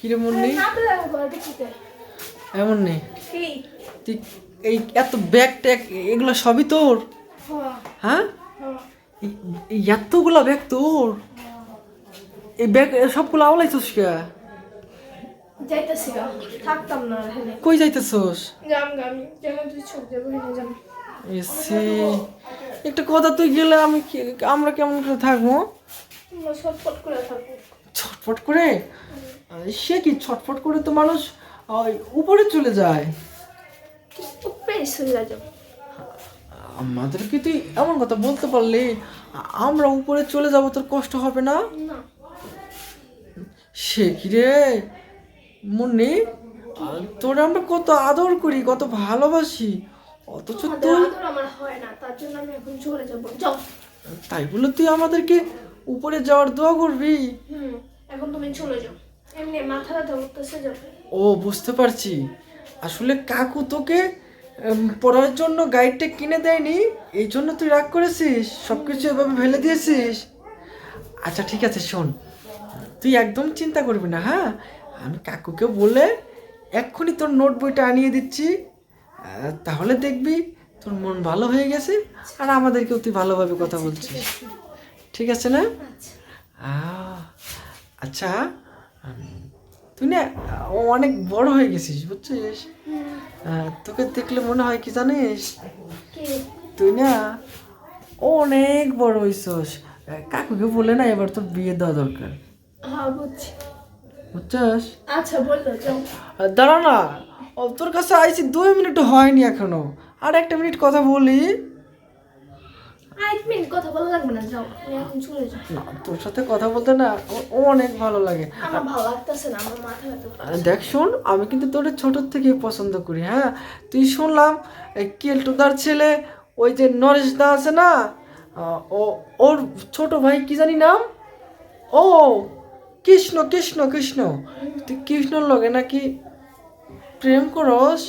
কিরে মুন্নি এমন নেই? তুই এই এত ব্যাগ ট্যাগ এগুলো সবই তোর? হ্যাঁ। এই- এই ব্যাগ তোর? এই ব্যাগ সবগুলো আওলাইছিস কে? থাকতাম না কই যাইতেছস? একটা কথা তুই গেলে আমি কি- আমরা কেমন করে থাকব? ছটফট করে ছটফট করে? সে কি ছটফট করে তো মানুষ উপরে চলে যায়? আমাদেরকে তুই এমন কথা বলতে পারলি? আমরা উপরে চলে যাব তোর কষ্ট হবে না? সে কি রে? মুন্নি তোর আমরা কত আদর করি কত ভালোবাসি। অথচ তুই আমার হয় না তার জন্য আমি এখন চলে যাব। তাই বলে তুই আমাদেরকে উপরে যাওয়ার দোয়া করবি? এখন তুমি চলে যাও। এমনি মাথা ব্যথা উঠতেছে ও বুঝতে পারছি। আসলে কাকু তোকে পড়ার জন্য গাইডটা কিনে দেয়নি এই জন্য তুই রাগ করেছিস? সব কিছু এভাবে ফেলে দিয়েছিস? আচ্ছা ঠিক আছে শোন। তুই একদম চিন্তা করবি না হ্যাঁ? আমি কাকুকে বলে এক্ষুনি তোর নোট বইটা আনিয়ে দিচ্ছি। তাহলে দেখবি তোর মন ভালো হয়ে গেছে আর আমাদেরকেও তুই ভালোভাবে কথা বলছিস। ঠিক আছে। না? আচ্ছা। আচ্ছা। তুই না ও অনেক বড় হয়ে গেছিস বুঝছিস? তোকে দেখলে মনে হয় কি জানিস? তুই না অনেক বড় হইছস। আহ, কাকুকে বলে না এবার তোর বিয়ে দেওয়া দরকার। হ্যাঁ বুঝছি। আচ্ছা বলল দাঁড়া না তোর কাছে আইছি দুই মিনিট হয়নি এখনও। আর একটা মিনিট কথা বলি। এক মিনিট কথা বলা লাগবে না যাও। আমি এখন চলে যাও তোর সাথে কথা বলতে না ও- অনেক ভালো লাগে। আমার ভালো লাগতেছে না আমার মাথা ব্যথা দেখ শোন আমি কিন্তু তোর ছোটোর থেকেই পছন্দ করি হ্যাঁ? তুই শুনলাম কেলটুদার ছেলে ওই যে নরেশ দা আছে না ও ওর ছোট ভাই কি জানি নাম? ও কৃষ্ণ কৃষ্ণ কৃষ্ণ। তুই কৃষ্ণর লগে নাকি প্রেম করস?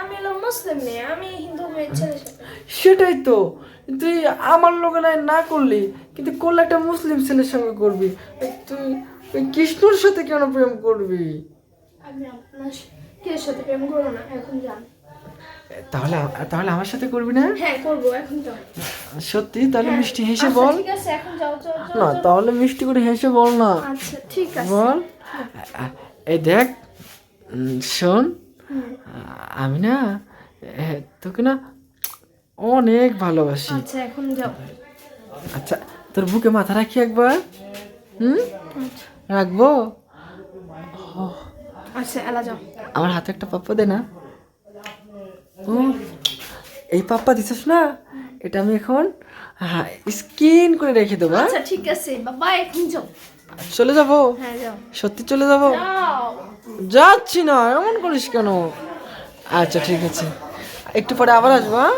আমি মুসলিম মেয়ে আমি হিন্দু মেয়ের ছেলের সাথে। সেটাই তো। তুই আমার লগে নাই না করলি কিন্তু করলে একটা মুসলিম ছেলের সঙ্গে করবি। তুই ওই কৃষ্ণর সাথে কেন প্রেম করবি? আমি আপনার কে সাথে প্রেম করব না? এখন যান তাহলে তাহলে আমার সাথে করবি না? হ্যাঁ করব এখন যাও সত্যি? তাহলে মিষ্টি হেসে আচ্ছা, বল। ঠিক আছে এখন যাও যাও যাও, না তাহলে মিষ্টি করে হেসে বল না। আচ্ছা ঠিক আছে। বল। এই দেখ শোন আমি না এ, তোকে না অনেক ভালোবাসি। আচ্ছা এখন যাও। আচ্ছা তোর বুকে মাথা রাখি একবার। হুম? আচ্ছা। রাখব? আচ্ছা এলা যাও। আমার হাতে একটা পাপ্পা দে না। ও এই পাপ্পা দিছিস না? এটা আমি এখন হ্যাঁ স্কিন করে রেখে দেবো হ্যাঁ? আচ্ছা ঠিক আছে বাবা এখন যাও। চলে যাব? হ্যাঁ যাও। সত্যি চলে যাব? যাচ্ছি না এমন করিস কেন? আচ্ছা ঠিক আছে। একটু পরে আবার আসব হ্যাঁ?